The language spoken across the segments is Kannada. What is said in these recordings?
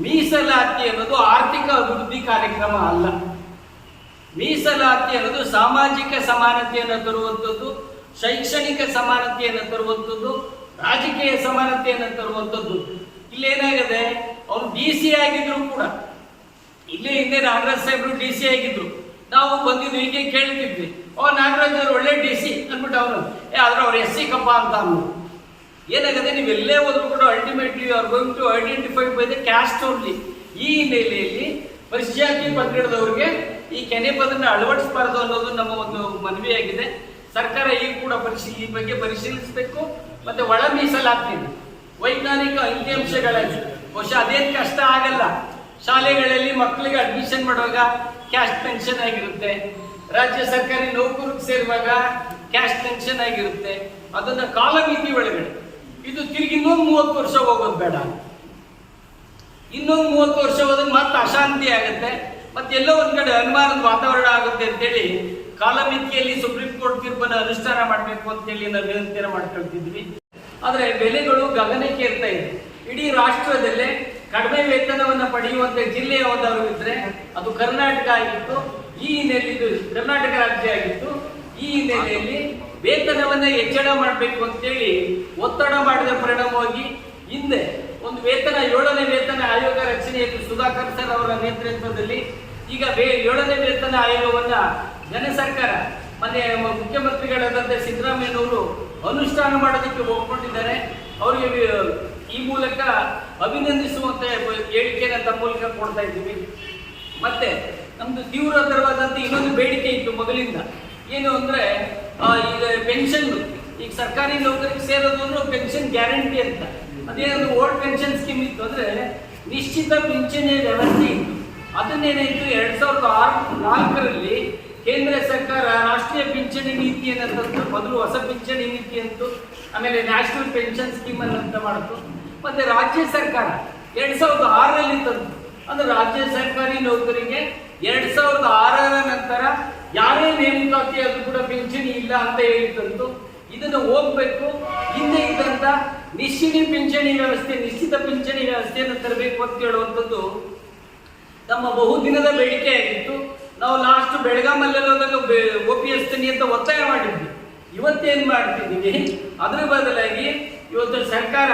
ಮೀಸಲಾತಿ ಅನ್ನೋದು ಆರ್ಥಿಕ ಅಭಿವೃದ್ಧಿ ಕಾರ್ಯಕ್ರಮ ಅಲ್ಲ. ಮೀಸಲಾತಿ ಅನ್ನೋದು ಸಾಮಾಜಿಕ ಸಮಾನತೆಯನ್ನು ತರುವಂಥದ್ದು, ಶೈಕ್ಷಣಿಕ ಸಮಾನತೆಯನ್ನು ತರುವಂಥದ್ದು, ರಾಜಕೀಯ ಸಮಾನತೆಯನ್ನು ತರುವಂಥದ್ದು. ಇಲ್ಲೇನಾಗಿದೆ ಅವ್ರು ಡಿ ಸಿ ಆಗಿದ್ರು ಕೂಡ. ಇಲ್ಲೇ ಹಿಂದೆ ನಾಗರಾಜ್ ಸಾಹೇಬ್ರು ಡಿ ಸಿ ಆಗಿದ್ರು. ನಾವು ಬಂದಿದ್ದು ಹೀಗೆ ಕೇಳ್ತಿದ್ವಿ. ಓ, ನಾಗರಾಜ್ ಅವ್ರು ಒಳ್ಳೆ ಡಿ ಸಿ ಅಂದ್ಬಿಟ್ಟು ಅವರು, ಏ, ಆದ್ರೆ ಅವ್ರು ಎಸ್ ಸಿ ಕಪ್ಪ ಅಂತ ಅನ್ನೋ ಏನಾಗುತ್ತೆ ನೀವು ಎಲ್ಲೇ ಹೋದ್ರು ಕೂಡ ultimately are going to identify by the caste only ಈ ಹಿನ್ನೆಲೆಯಲ್ಲಿ ಪರಿಶಾತಿ ಪಂಗಡದವರಿಗೆ ಈ ಕೆನೆ ಪದನ್ನ ಅಳವಡಿಸಬಾರದು ಅನ್ನೋದು ನಮ್ಮ ಒಂದು ಮನವಿಯಾಗಿದೆ. ಸರ್ಕಾರ ಈ ಕೂಡ ಪರಿಶೀಲ ಈ ಬಗ್ಗೆ ಪರಿಶೀಲಿಸಬೇಕು. ಮತ್ತೆ ಒಳ ಮೀಸಲಾಗ್ತೀವಿ ವೈಜ್ಞಾನಿಕ ಅಂಕಿಅಂಶಗಳಲ್ಲಿ ಬಹುಶಃ ಅದೇನು ಕಷ್ಟ ಆಗಲ್ಲ. ಶಾಲೆಗಳಲ್ಲಿ ಮಕ್ಕಳಿಗೆ ಅಡ್ಮಿಷನ್ ಮಾಡುವಾಗ ಕ್ಯಾಶ್ ಪೆನ್ಷನ್ ಆಗಿರುತ್ತೆ. ರಾಜ್ಯ ಸರ್ಕಾರಿ ನೌಕರಿಗೆ ಸೇರುವಾಗ ಕ್ಯಾಶ್ ಪೆನ್ಷನ್ ಆಗಿರುತ್ತೆ. ಅದನ್ನ ಕಾಲಮಿತಿ ಒಳಗಡೆ ಇದು ತಿರುಗಿ ಇನ್ನೊಂದು ಮೂವತ್ತು ವರ್ಷ ಹೋಗೋದು ಬೇಡ. ಇನ್ನೊಂದು ಮೂವತ್ತು ವರ್ಷ ಹೋದ್ರೆ ಮತ್ತೆ ಅಶಾಂತಿ ಆಗುತ್ತೆ. ಮತ್ತೆ ಎಲ್ಲೋ ಒಂದ್ ಕಡೆ ಅನುಮಾನದ ವಾತಾವರಣ ಆಗುತ್ತೆ ಅಂತೇಳಿ ಕಾಲಮಿತಿಯಲ್ಲಿ ಸುಪ್ರೀಂ ಕೋರ್ಟ್ ತೀರ್ಪನ್ನು ಅನುಷ್ಠಾನ ಮಾಡಬೇಕು ಅಂತೇಳಿ ನಾವು ವಿನಂತಿಯನ್ನು ಮಾಡ್ಕೊಳ್ತಿದ್ವಿ. ಆದ್ರೆ ಬೆಲೆಗಳು ಗಗನಕ್ಕೆ ಇರ್ತಾ ಇದೆ. ಇಡೀ ರಾಷ್ಟ್ರದಲ್ಲೇ ಕಡಿಮೆ ವೇತನವನ್ನು ಪಡೆಯುವಂತ ಜಿಲ್ಲೆ ಯಾವ್ದಾದ್ರು ಇದ್ರೆ ಅದು ಕರ್ನಾಟಕ ಆಗಿತ್ತು. ಈ ಹಿನ್ನೆಲೆಯಲ್ಲಿ ಕರ್ನಾಟಕ ರಾಜ್ಯ ಆಗಿತ್ತು. ಈ ಹಿನ್ನೆಲೆಯಲ್ಲಿ ವೇತನವನ್ನ ಹೆಚ್ಚಳ ಮಾಡಬೇಕು ಅಂತೇಳಿ ಒತ್ತಡ ಮಾಡಿದ ಪರಿಣಾಮವಾಗಿ ಹಿಂದೆ ಒಂದು ವೇತನ, ಏಳನೇ ವೇತನ ಆಯೋಗ ರಚನೆಯಲ್ಲಿ ಸುಧಾಕರ್ ಸರ್ ಅವರ ನೇತೃತ್ವದಲ್ಲಿ ಈಗ ಏಳನೇ ವೇತನ ಆಯೋಗವನ್ನ ಜನ ಸರ್ಕಾರ ಮೊನ್ನೆ ಮುಖ್ಯಮಂತ್ರಿಗಳಾದಂತೆ ಸಿದ್ದರಾಮಯ್ಯನವರು ಅನುಷ್ಠಾನ ಮಾಡೋದಕ್ಕೆ ಒಪ್ಪಿಕೊಂಡಿದ್ದಾರೆ ಅವರಿಗೆ ಈ ಮೂಲಕ ಅಭಿನಂದಿಸುವಂತೆ ಹೇಳಿಕೆನ ತಮ್ಮ ಮೂಲಕ ಕೊಡ್ತಾ ಇದ್ದೀವಿ. ಮತ್ತೆ ನಮ್ದು ತೀವ್ರತರವಾದಂತ ಇನ್ನೊಂದು ಬೇಡಿಕೆ ಇತ್ತು ಮೊದಲಿಂದ ಏನು ಅಂದ್ರೆ ಈಗ ಪೆನ್ಷನ್ ಈಗ ಸರ್ಕಾರಿ ನೌಕರಿಗೆ ಸೇರೋದು ಅಂದ್ರೆ ಪೆನ್ಷನ್ ಗ್ಯಾರಂಟಿ ಅಂತ. ಅದೇನಂದ್ರೆ ಓಲ್ಡ್ ಪೆನ್ಷನ್ ಸ್ಕೀಮ್ ಇತ್ತು. ಅಂದ್ರೆ ನಿಶ್ಚಿತ ಪಿಂಚಣಿ ವ್ಯವಸ್ಥೆ ಇತ್ತು. ಅದನ್ನೇನಾಯ್ತು? ಎರಡ್ ಸಾವಿರದ ಆರು, ನಾಲ್ಕರಲ್ಲಿ ಕೇಂದ್ರ ಸರ್ಕಾರ ರಾಷ್ಟ್ರೀಯ ಪಿಂಚಣಿ ನೀತಿಯನ್ನು ತಂದು ಮೊದಲು ಹೊಸ ಪಿಂಚಣಿ ನೀತಿ ಅಂತು, ಆಮೇಲೆ ನ್ಯಾಷನಲ್ ಪೆನ್ಷನ್ ಸ್ಕೀಮ್ ಅಂತ ಮಾಡಿತು. ಮತ್ತೆ ರಾಜ್ಯ ಸರ್ಕಾರ ಎರಡ್ ಸಾವಿರದ ಆರರಲ್ಲಿ ತಂದು ಅಂದ್ರೆ ರಾಜ್ಯ ಸರ್ಕಾರಿ ನೌಕರಿಗೆ ಎರಡ್ ಸಾವಿರದ ಆರರ ನಂತರ ಯಾರೇ ನೇಮಕಾತಿ ಅದು ಕೂಡ ಪಿಂಚಣಿ ಇಲ್ಲ ಅಂತ ಹೇಳಿದ್ದಂತು ಇದನ್ನು ಹೋಗ್ಬೇಕು. ಹಿಂದೆ ಇದ್ದಂತ ನಿಶ್ಚಿತ ಪಿಂಚಣಿ ವ್ಯವಸ್ಥೆ, ನಿಶ್ಚಿತ ಪಿಂಚಣಿ ವ್ಯವಸ್ಥೆಯನ್ನು ತರಬೇಕು ಅಂತ ಹೇಳುವಂಥದ್ದು ನಮ್ಮ ಬಹುದಿನದ ಬೇಡಿಕೆ ಆಗಿತ್ತು. ನಾವು ಲಾಸ್ಟ್ ಬೆಳಗಾಮಲ್ಲೆಲ್ಲ ಹೋದಾಗ ಒ ಪಿ ಎಸ್ ತನಿ ಅಂತ ಒತ್ತಾಯ ಮಾಡಿದ್ವಿ. ಇವತ್ತೇನ್ ಮಾಡ್ತಿದ್ದೀವಿ ಅದರ ಬದಲಾಗಿ ಇವತ್ತು ಸರ್ಕಾರ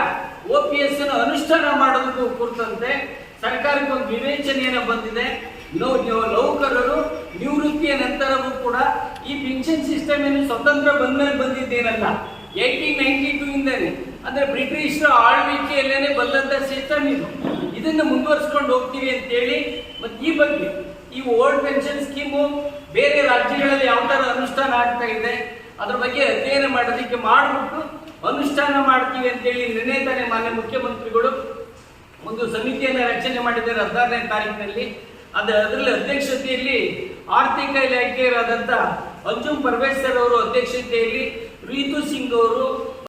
ಒ ಪಿ ಎಸ್ ಅನ್ನು ಅನುಷ್ಠಾನ ಮಾಡೋದಕ್ಕೂ ಕುರಿತಂತೆ ಸರ್ಕಾರಕ್ಕೆ ಒಂದು ವಿವೇಚನೆಯನ್ನು ಬಂದಿದೆ. ನೌಕರರು ನಿವೃತ್ತಿಯ ನಂತರವೂ ಕೂಡ ಈ ಪಿಂಚನ್ ಸಿಸ್ಟಮ್ ಏನು ಸ್ವತಂತ್ರ ಬಂದ್ಮೇಲೆ ಬಂದಿದ್ದೇನಲ್ಲ? ಏಯ್ಟೀನ್ ನೈನ್ಟಿ ಟೂ ಇಂದಾನೆ. ಅಂದ್ರೆ ಬ್ರಿಟಿಷರ ಆಳ್ವಿಕೆಯಲ್ಲೇನೆ ಬಂದಂತ ಸಿಸ್ಟಮ್ ಇದು. ಇದನ್ನು ಮುಂದುವರಿಸ್ಕೊಂಡು ಹೋಗ್ತೀವಿ ಅಂತೇಳಿ. ಮತ್ತೆ ಈ ಬಗ್ಗೆ ಈ ಓಲ್ಡ್ ಪೆನ್ಷನ್ ಸ್ಕೀಮು ಬೇರೆ ರಾಜ್ಯಗಳಲ್ಲಿ ಯಾವ ತರ ಅನುಷ್ಠಾನ ಆಗ್ತಾ ಇದೆ, ಅದ್ರ ಬಗ್ಗೆ ಅಧ್ಯಯನ ಮಾಡೋದಕ್ಕೆ ಮಾಡಿಬಿಟ್ಟು ಅನುಷ್ಠಾನ ಮಾಡ್ತೀವಿ ಅಂತೇಳಿ ನಿನ್ನೆ ತಾನೇ ಮಾನ್ಯ ಮುಖ್ಯಮಂತ್ರಿಗಳು ಒಂದು ಸಮಿತಿಯನ್ನು ರಚನೆ ಮಾಡಿದ್ದಾರೆ ಹದಿನಾರನೇ ತಾರೀಕಿನಲ್ಲಿ ಅದ ಅದರಲ್ಲಿ ಅಧ್ಯಕ್ಷತೆಯಲ್ಲಿ ಆರ್ಥಿಕ ಇಲಾಖೆಯರಾದಂಥ ಅಂಜುಮ್ ಪರಮೇಶ್ವರ್ ಅವರು ಅಧ್ಯಕ್ಷತೆಯಲ್ಲಿ ರೀತು ಸಿಂಗ್ ಅವರು